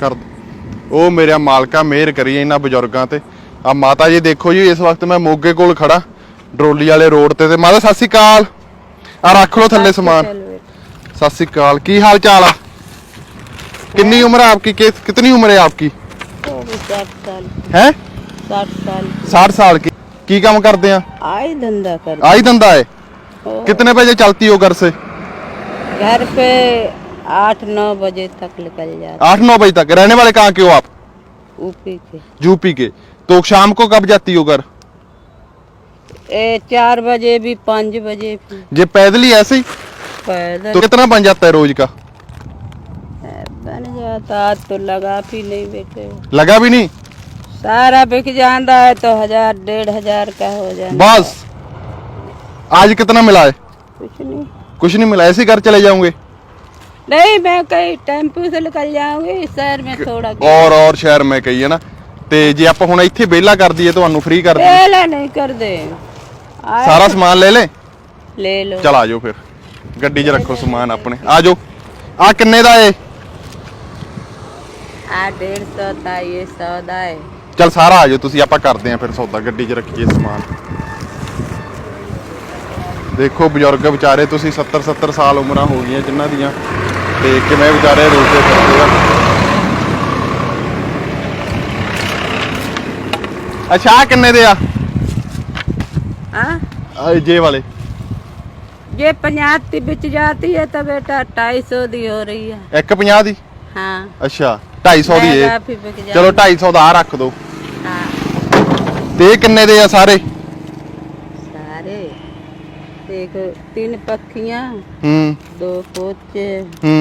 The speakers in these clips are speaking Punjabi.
ਕਰ ਉਹ ਮੇਰਾ ਮਾਲਕਾ ਮਿਹਰ ਕਰੀ ਇਹਨਾਂ ਬਜ਼ੁਰਗਾਂ ਤੇ ਆ ਮਾਤਾ ਜੀ ਦੇਖੋ ਜੀ ਇਸ ਵਕਤ ਮੈਂ ਮੋਗੇ ਕੋਲ ਖੜਾ ਡਰੋਲੀ ਵਾਲੇ ਰੋਡ ਤੇ ਤੇ ਮਾਤਾ ਸਤਿ ਸ਼੍ਰੀ ਅਕਾਲ ਆ ਰੱਖ ਲਓ ਥੱਲੇ ਸਮਾਨ ਸਤਿ ਸ਼੍ਰੀ ਅਕਾਲ ਕੀ ਹਾਲ ਚਾਲ ਆ ਕਿੰਨੀ ਉਮਰ ਹੈ आपकी कि- कितनी उम्र है आपकी साठ साल है साठ साल 60 साल की ਕੀ ਕੰਮ ਕਰਦੇ ਆ आए धंधा कर ਆਹੀ ਧੰਦਾ ਹੈ कितने बजे चलती हो घर से घर पे आठ नौ बजे तक निकल जाते। आठ नौ बजे तक। रहने वाले कहाँ के हो आप? ऊपी के। यूपी के। तो शाम को कब जाती हो घर? ए, चार बजे भी पाँच बजे भी। ये पैदल ही ऐसे ही? पैदल। तो कितना बन जाता है रोज का? बन जाता तो लगा भी नहीं बेटे। लगा भी नहीं? सारा बिक जाता है तो हज़ार डेढ़ हज़ार का हो जाता बस। आज कितना मिला है? कुछ नहीं। कुछ नहीं मिला। ऐसे घर चले जाऊँगे नहीं मैं कहीं टेम्पो से निकल जाऊंगी शहर में थोड़ा ਔਰ ਔਰ ਸ਼ਹਿਰ ਮੈਂ ਕਹੀ ਹੈ ਨਾ ਤੇ ਜੇ ਆਪਾਂ ਹੁਣ ਇੱਥੇ ਵਿਹਲਾ ਕਰ ਦਈਏ ਤੁਹਾਨੂੰ ਫ੍ਰੀ ਕਰ ਦਈਏ पहले नहीं कर दे आए ਸਾਰਾ ਸਮਾਨ ਲੈ ਲੈ ले लो ਚਲ ਆ ਜਾਓ ਫਿਰ ਗੱਡੀ 'ਚ ਰੱਖੋ ਸਮਾਨ ਆਪਣੇ ਆ ਜਾਓ ਆ ਕਿੰਨੇ ਦਾ ਏ आ डेढ़ सौ था ये सौदा है ਚਲ ਸਾਰਾ ਆ ਜਾਓ ਤੁਸੀਂ ਆਪਾਂ ਕਰਦੇ ਆਂ ਫਿਰ ਸੌਦਾ ਗੱਡੀ 'ਚ ਰੱਖੀਏ ਸਮਾਨ ਦੇਖੋ ਬਜ਼ੁਰਗ ਵਿਚਾਰੇ ਤੁਸੀਂ 70 70 ਸਾਲ ਉਮਰਾਂ ਹੋ ਗਈਆਂ ਜਿਨ੍ਹਾਂ ਦੀਆਂ ਤੇ ਕਿਵੇਂ ਵਿਚਾਰੇ ਰੋਜ਼ੇ ਫਿਰਦੇ ਆ ਅੱਛਾ ਆਹ ਕਿੰਨੇ ਦੇ ਆ हाँ ਆ ਜੇ ਵਾਲੇ ये पचासी बिच जाती है तो बेटा ढाई सौ दी हो रही है ਇੱਕ 50 ਦੀ हाँ ਅੱਛਾ 250 ਦੀ महंगा ਏ भी बिक जाती ਚਲੋ 250 ਦਾ ਆ ਰੱਖ ਦਿਓ हाँ ਤੇ ਇਹ ਕਿੰਨੇ ਦੇ ਆ ਸਾਰੇ सारे देखो तीन पखियाँ ਹੂੰ दो पोचे ਹੂੰ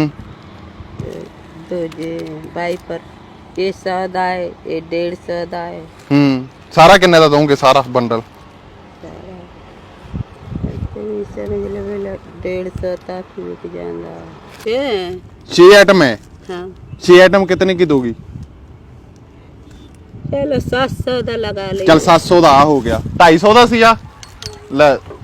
दो जे वाइपर ये सौदा है ये डेढ़ सौदा है ਹੂੰ ਸਾਰਾ ਕਿੰਨੇ ਦਾ ਦੋਗੇ ਸਾਰਾ ਬੰਡਲ सारा ऐसे ही समझ लो बेटा डेढ़ सौ तक बिक जाता है 6 आइटम है हाँ 6 आइटम कितने की दोगी चलो सात सौ का लगा ले ਚਲ 700 ਦਾ ਆ ਹੋ ਗਿਆ 250 ਦਾ ਸੀ ਆ ਲੈ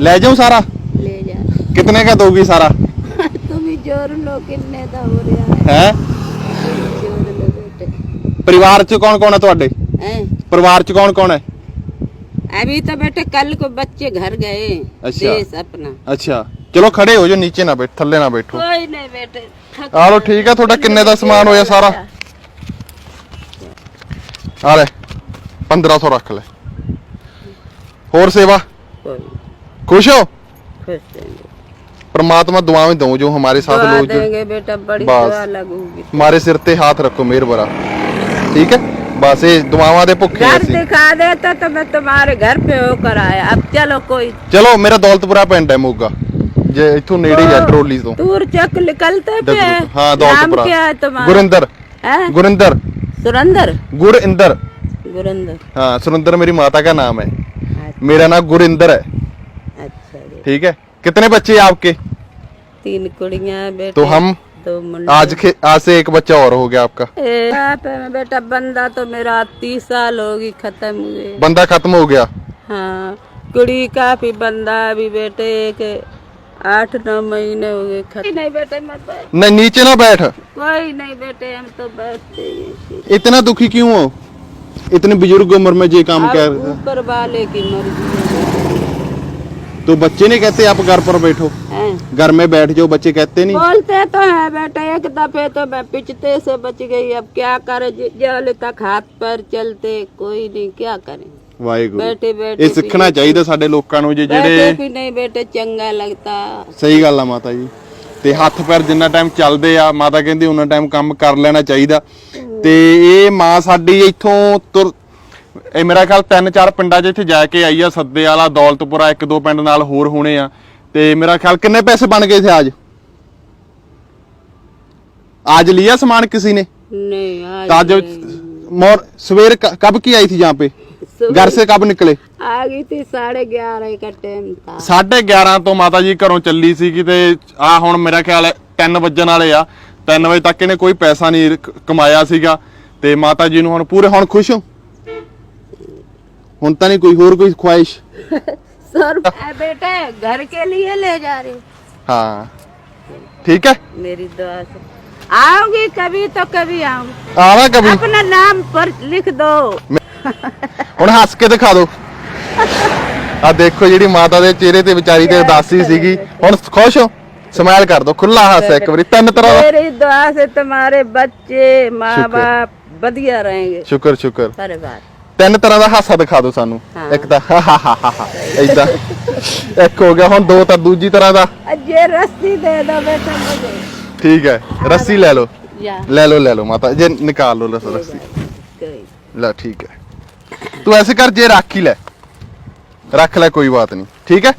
ਲੈ ਜਾਉ ਸਾਰਾ ले जा कितने का दोगी सारा तुम ही जोर लो कितने का हो रहा है ਹੈ जोर लो बेटे ਪਰਿਵਾਰ ਚ ਕੌਣ ਕੌਣ ਹੈ ਤੁਹਾਡੇ हैं? ਪਰਿਵਾਰ ਚ ਕੌਣ ਕੌਣ ਹੈ अभी तो बेटे कल को बच्चे घर गए अच्छा। देश अपना ਅੱਛਾ ਚਲੋ ਖੜੇ ਹੋ ਜਾਓ ਨੀਚੇ ਨਾ ਬੈਠ ਥੱਲੇ ਨਾ ਬੈਠੋ कोई नहीं बेटे थक ਆ ਲੋ ਠੀਕ ਹੈ ਤੁਹਾਡਾ ਕਿੰਨੇ ਦਾ ਸਮਾਨ ਹੋਇਆ ਸਾਰਾ ਆ ਲੈ 1500 ਰੱਖ ਲੈ ਹੋਰ ਸੇਵਾ कोई ਖੁਸ਼ ਹੋ खुश रहेंगे परमात्मा दुआएं दो जो हमारे साथ दुआ लोग जो देंगे बेटा बड़ी बस। दुआ लगूगी हमारे सिर ते हाथ रखो मेहर बरा ठीक है बस ये दुआवां दे भुखे घर ਅਸੀਂ दिखा देता तो मैं तुम्हारे घर पे होकर आया अब चलो कोई ਚਲੋ ਮੇਰਾ ਦੌਲਤਪੁਰਾ ਪਿੰਡ ਹੈ ਮੋਗਾ ਜੇ ਇੱਥੋਂ ਨੇੜੇ ਹੀ ਆ ਟਰੋਲੀ ਤੋਂ दूर चक निकलते पे हाँ नाम दौलतपुरा क्या है तुम्हारा ਗੁਰਿੰਦਰ हैं? गुरिंदर सुरंदर गुरिंदर गुरंदर हाँ सुरिंदर मेरी माता का नाम है अच्छा मेरा नाम गुरिंदर है ठीक है? कितने बच्चे हैं आपके? तीन कुड़िया बेटे तो हम दो मुंडे। आज के आज से एक बच्चा और हो गया आपका। ए, बेटा बंदा तो मेरा तीस साल होगी खत्म हुए बंदा खत्म हो गया? हाँ कुड़ी काफ़ी बंदा अभी बेटे एक आठ नौ महीने हो गए खत्म। नहीं बेटे मत बैठ नहीं नीचे ना बैठ। कोई नहीं बेटे हम तो बैठते इतना दुखी क्यों हो? इतने बुज़ुर्ग उम्र में ये काम कर ऊपर वाले की मर्ज़ी तो बच्चे नहीं कहते आप घर पर बैठो हैं? घर में बैठ जाओ बच्चे कहते नहीं बोलते तो है बेटा एक दफे तो मैं पिछते से बच गई अब क्या करे ज- जल तक हाथ पैर चलते कोई नहीं क्या करें ਵਾਹਿਗੁਰੂ बैठे बैठे ਇਹ ਸਿੱਖਣਾ ਚਾਹੀਦਾ ਸਾਡੇ ਲੋਕਾਂ ਨੂੰ ਜੀ बैठे ਜਿਹੜੇ भी नहीं बेटे चंगा लगता ਸਹੀ ਗੱਲ ਆ ਮਾਤਾ ਜੀ ਤੇ ਹੱਥ ਪੈਰ ਜਿੰਨਾ ਟਾਈਮ ਚੱਲਦੇ ਆ ਮਾਤਾ ਕਹਿੰਦੀ ਉਹਨਾਂ ਟਾਈਮ ਕੰਮ ਕਰ ਲੈਣਾ ਚਾਹੀਦਾ ਤੇ ਇਹ ਮਾਂ ਸਾਡੀ ਇੱਥੋਂ ਤੁਰ ਇਹ ਮੇਰਾ ਖਿਆਲ ਤਿੰਨ ਚਾਰ ਪਿੰਡਾਂ 'ਚ ਇੱਥੇ ਜਾ ਕੇ ਆਈ ਆ ਸੱਦੇ ਵਾਲਾ ਦੌਲਤਪੁਰਾ ਇੱਕ ਦੋ ਪਿੰਡ ਨਾਲ ਹੋਰ ਹੋਣੇ ਆ ਤੇ ਮੇਰਾ ਖਿਆਲ ਕਿੰਨੇ ਪੈਸੇ ਬਣ ਗਏ ਥੇ ਅੱਜ आज लिया सामान किसी ने नहीं आज तो आज जब नहीं। मोर सवेर क- कब की आई थी यहाँ पे सुबह घर से कब निकले आ गई थी साढ़े ग्यारह का टाइम था 11:30 ਤੋਂ ਮਾਤਾ ਜੀ ਘਰੋਂ ਚੱਲੀ ਸੀਗੀ ਤੇ ਆ ਹੁਣ ਮੇਰਾ ਖਿਆਲ ਹੈ 3 ਵੱਜਣ ਵਾਲੇ ਆ 3 ਵਜੇ ਤੱਕ ਇਹਨੇ ਕੋਈ ਪੈਸਾ ਨਹੀਂ ਰ- ਕਮਾਇਆ ਸੀਗਾ ਤੇ ਮਾਤਾ ਜੀ ਨੂੰ ਹੁਣ ਪੂਰੇ ਹੁਣ ਖੁਸ਼ ਹੋ ਹੁਣ ਤਾਂ ਨਹੀਂ ਕੋਈ ਹੋਰ ਕੋਈ ਖੁਆਇਸ਼? सर ए, बेटे घर के लिए ले जा रही ਹਾਂ। ਠੀਕ ਹੈ? मेरी दुआ से आऊंगी कभी तो कभी आऊंगी ਆਵਾ ਕਭੀ। अपना नाम पर लिख दो ਹੁਣ ਹੱਸ ਕੇ ਦਿਖਾ ਦੋ। ਆ ਦੇਖੋ ਜਿਹੜੀ ਮਾਤਾ ਦੇ ਚਿਹਰੇ ਤੇ ਵਿਚਾਰੀ ਤੇ ਉਦਾਸੀ ਸੀਗੀ। ਹੁਣ ਖੁਸ਼ ਹੋ? ਸਮਾਈਲ ਕਰ ਦੋ। ਖੁੱਲਾ ਹੱਸ ਇੱਕ ਵਾਰੀ। ਤਿੰਨ ਤਰ੍ਹਾਂ ਦਾ। मेरी दुआ से तुम्हारे बच्चे माँ शुक्र। बाप ਸ਼ੁਕਰ ਸ਼ੁਕਰ। परिवार ਤਿੰਨ ਤਰ੍ਹਾਂ ਦਾ ਹਾਸਾ ਦਿਖਾ ਦਿਓ ਸਾਨੂੰ ਹਾਂ। ਇੱਕ ਤਾਂ ਹਾ ਹਾ ਹਾ ਹਾ ਹਾ ਏਦਾਂ ਇੱਕ ਹੋ ਗਿਆ ਹੁਣ ਦੋ ਤਾਂ ਦੂਜੀ ਤਰ੍ਹਾਂ ਦਾ ये रस्सी दे दो बेटा मुझे ਠੀਕ ਹੈ ਰੱਸੀ ਲੈ ਲਓ या ਲੈ ਲਓ ਲੈ ਲਓ ਮਾਤਾ ਜੇ ਨਿਕਾਲ ਲਓ ਲਓ ਰੱਸੀ कोई ਲੈ ਠੀਕ है तू ऐसे कर जे रख ही ले रख ले कोई बात नहीं ठीक है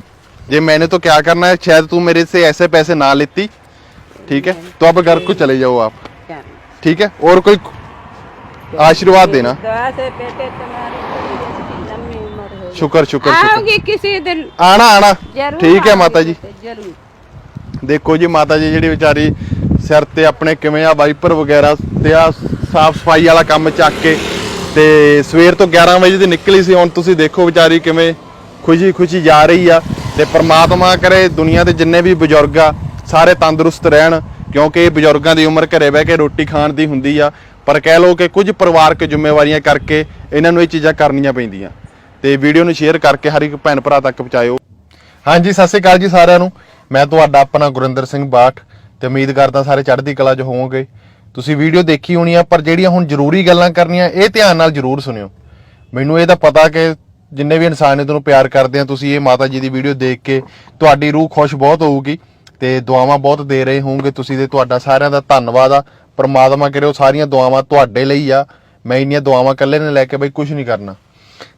ये मैंने तो क्या करना है शायद तू मेरे से ऐसे पैसे ना लेती ठीक है तो अब घर को चले जाओ आप क्या ठीक है और कोई आशीर्वाद देना दुआ से बेटे तुम्हारी बड़ी अच्छी लंबी उम्र हो शुक्र शुक्र शुक्र आऊंगी किसी दिन आना आना जरूर ठीक है आऊंगी माता जी बेटे, जरूर ਦੇਖੋ ਜੀ ਮਾਤਾ ਜੀ ਜਿਹੜੀ ਵਿਚਾਰੀ ਸਿਰ ਤੇ ਆਪਣੇ ਕਿਵੇਂ ਆ ਵਾਈਪਰ ਵਗੈਰਾ ਤੇ ਆ ਸਾਫ ਸਫਾਈ ਵਾਲਾ ਕੰਮ ਚੱਕ ਕੇ ਤੇ ਸਵੇਰ ਤੋਂ 11 ਵਜੇ ਦੀ ਨਿਕਲੀ ਸੀ ਹੁਣ ਤੁਸੀਂ ਦੇਖੋ ਵਿਚਾਰੀ ਕਿਵੇਂ ਖੁਸ਼ੀ ਖੁਸ਼ੀ ਜਾ ਰਹੀ ਆ ਤੇ ਪ੍ਰਮਾਤਮਾ ਕਰੇ ਦੁਨੀਆ ਦੇ ਜਿੰਨੇ ਵੀ ਬਜ਼ੁਰਗ ਆ ਸਾਰੇ ਤੰਦਰੁਸਤ ਰਹਿਣ ਕਿਉਂਕਿ ਇਹ ਬਜ਼ੁਰਗਾਂ ਦੀ ਉਮਰ ਘਰੇ ਬਹਿ ਕੇ ਰੋਟੀ ਖਾਣ ਦੀ ਹੁੰਦੀ ਆ ਪਰ ਕਹਿ ਲਓ ਕਿ ਕੁਝ ਪਰਿਵਾਰਕ ਜ਼ਿੰਮੇਵਾਰੀਆਂ ਕਰਕੇ ਇਹਨਾਂ ਨੂੰ ਇਹ ਚੀਜ਼ਾਂ ਕਰਨੀਆਂ ਪੈਂਦੀਆਂ। ਤੇ ਵੀਡੀਓ ਨੂੰ ਸ਼ੇਅਰ ਕਰਕੇ ਹਰ ਇੱਕ ਭੈਣ ਭਰਾ ਤੱਕ ਪਹੁੰਚਾਇਓ। ਹਾਂਜੀ, ਸਤਿ ਸ਼੍ਰੀ ਅਕਾਲ ਜੀ ਸਾਰਿਆਂ ਨੂੰ। ਮੈਂ ਤੁਹਾਡਾ ਆਪਣਾ ਗੁਰਿੰਦਰ ਸਿੰਘ ਬਾਠ ਤੇ ਉਮੀਦ ਕਰਦਾ ਸਾਰੇ ਚੜ੍ਹਦੀ ਕਲਾ 'ਚ ਹੋਵੋਗੇ। ਤੁਸੀਂ ਵੀਡੀਓ ਦੇਖੀ ਹੋਣੀ ਆ, ਪਰ ਜਿਹੜੀਆਂ ਹੁਣ ਜ਼ਰੂਰੀ ਗੱਲਾਂ ਕਰਨੀਆਂ, ਇਹ ਧਿਆਨ ਨਾਲ ਜ਼ਰੂਰ ਸੁਣਿਓ। ਮੈਨੂੰ ਇਹ ਤਾਂ ਪਤਾ ਕਿ ਜਿੰਨੇ ਵੀ ਇਨਸਾਨ ਨੇ ਤੁਹਾਨੂੰ ਪਿਆਰ ਕਰਦੇ ਆ, ਤੁਸੀਂ ਇਹ ਮਾਤਾ ਜੀ ਦੀ ਵੀਡੀਓ ਦੇਖ ਕੇ ਤੁਹਾਡੀ ਰੂਹ ਖੁਸ਼ ਬਹੁਤ ਹੋਊਗੀ ਤੇ ਦੁਆਵਾਂ ਬਹੁਤ ਦੇ ਰਹੇ ਹੋਵੋਗੇ ਤੁਸੀਂ ਤੇ ਤੁਹਾਡਾ ਸਾਰਿਆਂ ਦਾ ਧੰਨਵਾਦ ਆ। ਪ੍ਰਮਾਤਮਾ ਕਰੇ, ਉਹ ਸਾਰੀਆਂ ਦੁਆਵਾਂ ਤੁਹਾਡੇ ਲਈ ਆ। ਮੈਂ ਇੰਨੀਆਂ ਦੁਆਵਾਂ ਇਕੱਲੇ ਨੇ ਲੈ ਕੇ ਬਈ ਕੁਝ ਨਹੀਂ ਕਰਨਾ।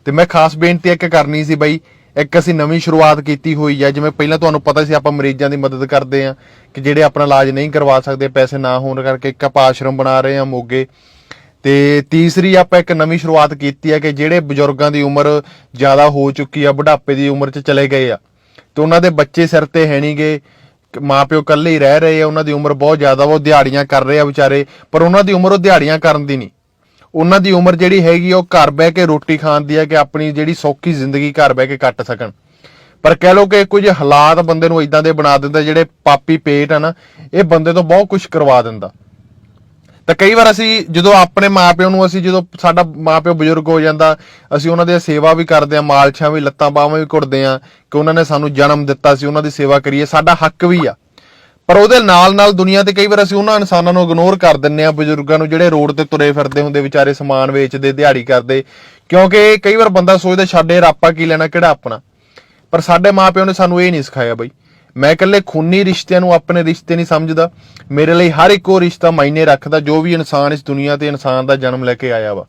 ਤੇ ਮੈਂ ਖਾਸ ਬੇਨਤੀ ਇੱਕ ਕਰਨੀ ਸੀ ਬਈ, ਇੱਕ ਅਸੀਂ ਨਵੀਂ ਸ਼ੁਰੂਆਤ ਕੀਤੀ ਹੋਈ ਹੈ ਜਿਵੇਂ ਪਹਿਲਾਂ ਤੁਹਾਨੂੰ ਪਤਾ ਸੀ ਆਪਾਂ ਮਰੀਜ਼ਾਂ ਦੀ ਮਦਦ ਕਰਦੇ ਆ, ਕਿ ਜਿਹੜੇ ਆਪਣਾ ਇਲਾਜ ਨਹੀਂ ਕਰਵਾ ਸਕਦੇ, ਪੈਸੇ ਨਾ ਹੋਣ ਕਰਕੇ ਇੱਕ ਆਪਾਂ ਆਸ਼ਰਮ ਬਣਾ ਰਹੇ ਆ ਮੋਗੇ। ਤੇ ਤੀਸਰੀ ਆਪਾਂ ਇੱਕ ਨਵੀਂ ਸ਼ੁਰੂਆਤ ਕੀਤੀ ਹੈ ਕਿ ਜਿਹੜੇ ਬਜ਼ੁਰਗਾਂ ਦੀ ਉਮਰ ਜ਼ਿਆਦਾ ਹੋ ਚੁੱਕੀ ਆ, ਬੁਢਾਪੇ ਦੀ ਉਮਰ 'ਚ ਚਲੇ ਗਏ ਆ, ਤੇ ਉਹਨਾਂ ਦੇ ਬੱਚੇ ਸਿਰ ਤੇ ਹੈ ਨਹੀਂਗੇ ਮਾਪਿਓ ਇਕੱਲੇ ਹੀ ਰਹਿ ਰਹੇ ਆ, ਉਹਨਾਂ ਦੀ ਉਮਰ ਬਹੁਤ ਜ਼ਿਆਦਾ ਵਾ, ਉਹ ਦਿਹਾੜੀਆਂ ਕਰ ਰਹੇ ਆ ਵਿਚਾਰੇ, ਪਰ ਉਹਨਾਂ ਦੀ ਉਮਰ ਉਹ ਦਿਹਾੜੀਆਂ ਕਰਨ ਦੀ ਨਹੀਂ। ਉਹਨਾਂ ਦੀ ਉਮਰ ਜਿਹੜੀ ਹੈਗੀ ਉਹ ਘਰ ਬਹਿ ਕੇ ਰੋਟੀ ਖਾਣ ਦੀ ਹੈ ਕਿ ਆਪਣੀ ਜਿਹੜੀ ਸੌਖੀ ਜ਼ਿੰਦਗੀ ਘਰ ਬਹਿ ਕੇ ਕੱਟ ਸਕਣ। ਪਰ ਕਹਿ ਲਓ ਕਿ ਕੁਝ ਹਾਲਾਤ ਬੰਦੇ ਨੂੰ ਇਦਾਂ ਦੇ ਬਣਾ ਦਿੰਦਾ, ਜਿਹੜੇ ਪਾਪੀ ਪੇਟ ਆ ਨਾ, ਇਹ ਬੰਦੇ ਤੋਂ ਬਹੁਤ ਕੁਝ ਕਰਵਾ ਦਿੰਦਾ। ਤਾਂ ਕਈ ਵਾਰ ਅਸੀਂ ਜਦੋਂ ਆਪਣੇ ਮਾਪਿਓ ਨੂੰ ਅਸੀਂ ਜਦੋਂ ਸਾਡਾ ਮਾਪਿਓ ਬਜ਼ੁਰਗ ਹੋ ਜਾਂਦਾ, ਅਸੀਂ ਉਹਨਾਂ ਦੀ ਸੇਵਾ ਵੀ ਕਰਦੇ ਆ ਮਾਲਸ਼ਾਂ ਵੀ, ਲੱਤਾਂ ਬਾਹਾਂ ਵੀ ਘੁੱਟਦੇ ਆ ਕਿ ਉਹਨਾਂ ਨੇ ਸਾਨੂੰ ਜਨਮ ਦਿੱਤਾ ਸੀ, ਉਹਨਾਂ ਦੀ ਸੇਵਾ ਕਰੀਏ, ਸਾਡਾ ਹੱਕ ਵੀ ਆ। ਪਰ ਉਹਦੇ ਨਾਲ ਨਾਲ ਦੁਨੀਆ ਤੇ ਕਈ ਵਾਰ ਅਸੀਂ ਉਹਨਾਂ ਇਨਸਾਨਾਂ ਨੂੰ ਇਗਨੋਰ ਕਰ ਦਿੰਨੇ ਆ ਬਜ਼ੁਰਗਾਂ ਨੂੰ ਜਿਹੜੇ ਰੋਡ ਤੇ ਤੁਰੇ ਫਿਰਦੇ ਹੁੰਦੇ, ਵਿਚਾਰੇ ਸਮਾਨ ਵੇਚਦੇ, ਦਿਹਾੜੀ ਕਰਦੇ, ਕਿਉਂਕਿ ਕਈ ਵਾਰ ਬੰਦਾ ਸੋਚਦਾ ਛੱਡੇ ਰਾਪਾ ਕੀ ਲੈਣਾ, ਕਿਹੜਾ ਆਪਣਾ? ਪਰ ਸਾਡੇ ਮਾਪਿਓ ਨੇ ਸਾਨੂੰ ਇਹ ਨਹੀਂ ਸਿਖਾਇਆ ਬਈ। ਮੈਂ ਇਕੱਲੇ ਖੂਨੀ ਰਿਸ਼ਤਿਆਂ ਨੂੰ ਆਪਣੇ ਰਿਸ਼ਤੇ ਨਹੀਂ ਸਮਝਦਾ। ਮੇਰੇ ਲਈ ਹਰ ਇੱਕ ਉਹ ਰਿਸ਼ਤਾ ਮਾਇਨੇ ਰੱਖਦਾ, ਜੋ ਵੀ ਇਨਸਾਨ ਇਸ ਦੁਨੀਆ ਤੇ ਇਨਸਾਨ ਦਾ ਜਨਮ ਲੈ ਕੇ ਆਇਆ ਵਾ।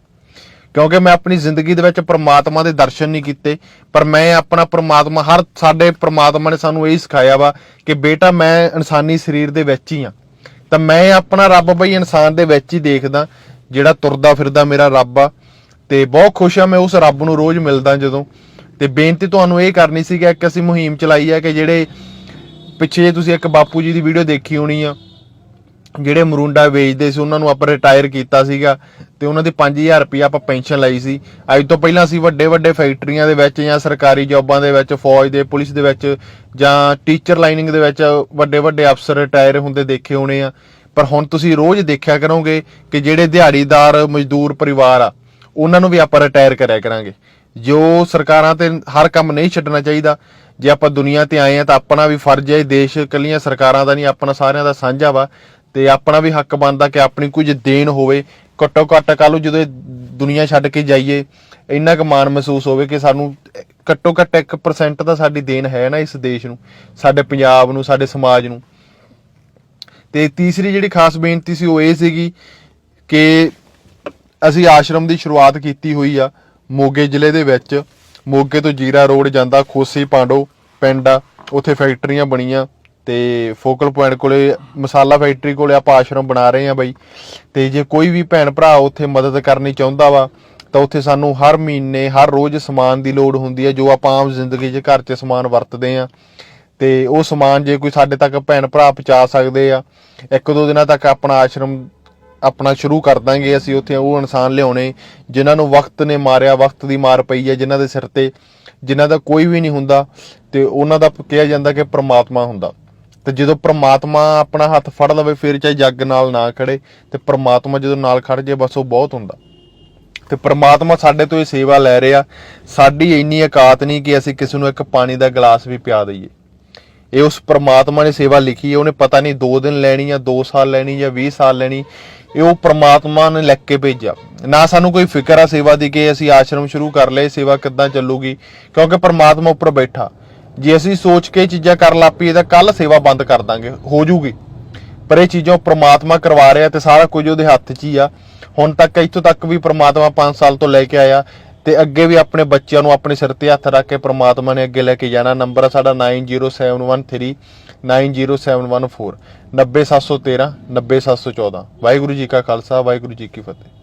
ਕਿਉਂਕਿ ਮੈਂ ਆਪਣੀ ਜ਼ਿੰਦਗੀ ਦੇ ਵਿੱਚ ਪ੍ਰਮਾਤਮਾ ਦੇ ਦਰਸ਼ਨ ਨਹੀਂ ਕੀਤੇ, ਪਰ ਮੈਂ ਆਪਣਾ ਪ੍ਰਮਾਤਮਾ, ਹਰ ਸਾਡੇ ਪ੍ਰਮਾਤਮਾ ਨੇ ਸਾਨੂੰ ਇਹ ਸਿਖਾਇਆ ਵਾ ਕਿ ਬੇਟਾ, ਮੈਂ ਇਨਸਾਨੀ ਸਰੀਰ ਦੇ ਵਿੱਚ ਹੀ ਆ। ਤਾਂ ਮੈਂ ਆਪਣਾ ਰੱਬ ਬਈ ਇਨਸਾਨ ਦੇ ਵਿੱਚ ਹੀ ਦੇਖਦਾ, ਜਿਹੜਾ ਤੁਰਦਾ ਫਿਰਦਾ ਮੇਰਾ ਰੱਬ ਆ। ਤੇ ਬਹੁਤ ਖੁਸ਼ ਆ ਮੈਂ ਉਸ ਰੱਬ ਨੂੰ ਰੋਜ਼ ਮਿਲਦਾ ਜਦੋਂ। ਤੇ ਬੇਨਤੀ ਤੁਹਾਨੂੰ ਇਹ ਕਰਨੀ ਸੀ ਕਿ ਇੱਕ ਅਸੀਂ ਮੁਹਿੰਮ ਚਲਾਈ ਹੈ ਕਿ ਜਿਹੜੇ ਪਿੱਛੇ ਜੇ ਤੁਸੀਂ ਇੱਕ ਬਾਪੂ ਜੀ ਦੀ ਵੀਡੀਓ ਦੇਖੀ ਹੋਣੀ ਆ, ਜਿਹੜੇ ਮਰੂੰਡਾ ਵੇਚਦੇ ਸੀ, ਉਹਨਾਂ ਨੂੰ ਆਪਾਂ ਰਿਟਾਇਰ ਕੀਤਾ ਸੀਗਾ ਤੇ ਉਹਨਾਂ ਦੀ 5000 ਰੁਪਏ ਆਪਾਂ ਪੈਨਸ਼ਨ ਲਈ ਸੀ। ਅੱਜ ਤੋਂ ਪਹਿਲਾਂ ਅਸੀਂ ਵੱਡੇ ਵੱਡੇ ਫੈਕਟਰੀਆਂ ਦੇ ਵਿੱਚ ਜਾਂ ਸਰਕਾਰੀ ਜੌਬਾਂ ਦੇ ਵਿੱਚ, ਫੌਜ ਦੇ, ਪੁਲਿਸ ਦੇ ਵਿੱਚ ਜਾਂ ਟੀਚਰ ਲਾਈਨਿੰਗ ਦੇ ਵਿੱਚ ਵੱਡੇ ਵੱਡੇ ਅਫਸਰ ਰਿਟਾਇਰ ਹੁੰਦੇ ਦੇਖੇ ਹੋਣੇ ਆ। ਪਰ ਹੁਣ ਤੁਸੀਂ ਰੋਜ਼ ਦੇਖਿਆ ਕਰੋਗੇ ਕਿ ਜਿਹੜੇ ਦਿਹਾੜੀਦਾਰ, ਮਜ਼ਦੂਰ ਪਰਿਵਾਰ ਆ, ਉਹਨਾਂ ਨੂੰ ਵੀ ਆਪਾਂ ਰਿਟਾਇਰ ਕਰਿਆ ਕਰਾਂਗੇ। ਜੋ ਸਰਕਾਰਾਂ ਤੇ ਹਰ ਕੰਮ ਨਹੀਂ ਛੱਡਣਾ ਚਾਹੀਦਾ, ਜੇ ਆਪਾਂ ਦੁਨੀਆ ਤੇ ਆਏ ਆ ਤਾਂ ਆਪਣਾ ਵੀ ਫਰਜ਼ ਹੈ, ਇਹ ਦੇਸ਼ ਕੱਲੀਆਂ ਸਰਕਾਰਾਂ ਦਾ ਨਹੀਂ, ਆਪਣਾ ਸਾਰਿਆਂ ਦਾ ਸਾਂਝਾ ਵਾ ਤੇ ਆਪਣਾ ਵੀ ਹੱਕ ਬਣਦਾ ਕਿ ਆਪਣੀ ਕੁਝ ਦੇਣ ਹੋਵੇ। ਘੱਟੋ ਘੱਟ ਕੱਲ ਨੂੰ ਜਦੋਂ ਇਹ ਦੁਨੀਆ ਛੱਡ ਕੇ ਜਾਈਏ, ਇੰਨਾ ਕੁ ਮਾਣ ਮਹਿਸੂਸ ਹੋਵੇ ਕਿ ਸਾਨੂੰ ਘੱਟੋ ਘੱਟ 1% ਤਾਂ ਸਾਡੀ ਦੇਣ ਹੈ ਨਾ ਇਸ ਦੇਸ਼ ਨੂੰ, ਸਾਡੇ ਪੰਜਾਬ ਨੂੰ, ਸਾਡੇ ਸਮਾਜ ਨੂੰ। ਤੇ ਤੀਸਰੀ ਜਿਹੜੀ ਖਾਸ ਬੇਨਤੀ ਸੀ ਉਹ ਇਹ ਸੀਗੀ ਕਿ ਅਸੀਂ ਆਸ਼ਰਮ ਦੀ ਸ਼ੁਰੂਆਤ ਕੀਤੀ ਹੋਈ ਆ। ਮੋਗੇ ਜ਼ਿਲ੍ਹੇ ਦੇ ਵਿੱਚ, ਮੋਗੇ ਤੋਂ ਜੀਰਾ ਰੋਡ ਜਾਂਦਾ ਖੋਸੀ ਪਾਂਡੋ ਪਿੰਡ ਆ, ਉੱਥੇ ਫੈਕਟਰੀਆਂ ਬਣੀਆਂ ਤੇ ਫੋਕਲ ਪੁਆਇੰਟ ਕੋਲੇ ਮਸਾਲਾ ਫੈਕਟਰੀ ਕੋਲੇ ਆਪਾਂ ਆਸ਼ਰਮ ਬਣਾ ਰਹੇ ਆ ਬਾਈ। ਤੇ ਜੇ ਕੋਈ ਵੀ ਭੈਣ ਭਰਾ ਉੱਥੇ ਮਦਦ ਕਰਨੀ ਚਾਹੁੰਦਾ ਵਾ, ਤਾਂ ਉੱਥੇ ਸਾਨੂੰ ਹਰ ਮਹੀਨੇ, ਹਰ ਰੋਜ਼ ਸਮਾਨ ਦੀ ਲੋੜ ਹੁੰਦੀ ਹੈ, ਜੋ ਆਪਾਂ ਆਮ ਜ਼ਿੰਦਗੀ 'ਚ ਘਰ 'ਚ ਸਮਾਨ ਵਰਤਦੇ ਆ ਤੇ ਉਹ ਸਮਾਨ ਜੇ ਕੋਈ ਸਾਡੇ ਤੱਕ ਭੈਣ ਭਰਾ ਪਹੁੰਚਾ ਸਕਦੇ ਆ ਇੱਕ ਦੋ ਦਿਨਾਂ ਤੱਕ ਆਪਣਾ ਆਸ਼ਰਮ ਆਪਣਾ ਸ਼ੁਰੂ ਕਰ ਦਾਂਗੇ, ਅਸੀਂ ਉੱਥੇ ਉਹ ਇਨਸਾਨ ਲਿਆਉਣੇ, ਜਿਨ੍ਹਾਂ ਨੂੰ ਵਕਤ ਨੇ ਮਾਰਿਆ, ਵਕਤ ਦੀ ਮਾਰ ਪਈ ਹੈ, ਜਿਨ੍ਹਾਂ ਦੇ ਸਿਰ ਤੇ, ਜਿਨ੍ਹਾਂ ਦਾ ਕੋਈ ਵੀ ਨਹੀਂ ਹੁੰਦਾ, ਤੇ ਉਹਨਾਂ ਦਾ ਕਿਹਾ ਜਾਂਦਾ ਕਿ ਪ੍ਰਮਾਤਮਾ ਹੁੰਦਾ। ਤੇ ਜਦੋਂ ਪ੍ਰਮਾਤਮਾ ਆਪਣਾ ਹੱਥ ਫੜ ਲਵੇ, ਫਿਰ ਚਾਹੇ ਜੱਗ ਨਾਲ ਨਾ ਖੜੇ, ਤੇ ਪ੍ਰਮਾਤਮਾ ਜਦੋਂ ਨਾਲ ਖੜ ਜੇ ਬਸ ਉਹ ਬਹੁਤ ਹੁੰਦਾ। ਤੇ ਪ੍ਰਮਾਤਮਾ ਸਾਡੇ ਤੋਂ ਇਹ ਸੇਵਾ ਲੈ ਰਿਹਾ, ਸਾਡੀ ਇੰਨੀ ਔਕਾਤ ਨਹੀਂ ਕਿ ਅਸੀਂ ਕਿਸੇ ਨੂੰ ਇੱਕ ਪਾਣੀ ਦਾ ਗਲਾਸ ਵੀ ਪਿਆ ਦਈਏ। ਇਹ ਉਸ ਪ੍ਰਮਾਤਮਾ ਨੇ ਸੇਵਾ ਲਿਖੀ ਹੈ, ਉਹਨੇ ਪਤਾ ਨਹੀਂ 2 ਦਿਨ ਲੈਣੀ ਜਾਂ 2 ਸਾਲ ਲੈਣੀ ਜਾਂ 20 ਸਾਲ ਲੈਣੀ ਇਹ ਉਹ ਪ੍ਰਮਾਤਮਾ ਨੇ ਲਿਖ ਕੇ ਭੇਜਿਆ। ਨਾ ਸਾਨੂੰ ਕੋਈ ਫਿਕਰ ਆ ਸੇਵਾ ਦੀ ਕਿ ਅਸੀਂ ਆਸ਼ਰਮ ਸ਼ੁਰੂ ਕਰ ਲਏ, ਸੇਵਾ ਕਿੱਦਾਂ ਚੱਲੂਗੀ, ਕਿਉਂਕਿ ਪ੍ਰਮਾਤਮਾ ਉੱਪਰ ਬੈਠਾ। ਜੇ ਅਸੀਂ ਸੋਚ ਕੇ ਇਹ ਚੀਜ਼ਾਂ ਕਰਨ ਲੱਗ ਪਈਏ ਤਾਂ ਕੱਲ ਸੇਵਾ ਬੰਦ ਕਰ ਦਾਂਗੇ, ਹੋ ਜੂਗੀ। ਪਰ ਇਹ ਚੀਜ਼ਾਂ ਪ੍ਰਮਾਤਮਾ ਕਰਵਾ ਰਿਹਾ ਤੇ ਸਾਰਾ ਕੁਝ ਉਹਦੇ ਹੱਥ 'ਚ ਹੀ ਆ। ਹੁਣ ਤੱਕ ਇੱਥੋਂ ਤੱਕ ਵੀ ਪ੍ਰਮਾਤਮਾ 5 ਸਾਲ ਤੋਂ ਲੈ ਕੇ ਆਇਆ ਤੇ ਅੱਗੇ ਵੀ ਆਪਣੇ ਬੱਚਿਆਂ ਨੂੰ ਆਪਣੇ ਸਿਰ ਤੇ ਹੱਥ ਰੱਖ ਕੇ ਪ੍ਰਮਾਤਮਾ ਨੇ ਅੱਗੇ ਲੈ ਕੇ ਜਾਣਾ। ਨੰਬਰ ਆ ਸਾਡਾ 9071390714 90714 90713 90714 ਵਾਹਿਗੁਰੂ ਜੀ ਕਾ ਖਾਲਸਾ ਵਾਹਿਗੁਰੂ ਜੀ ਕੀ ਫਤਿਹ।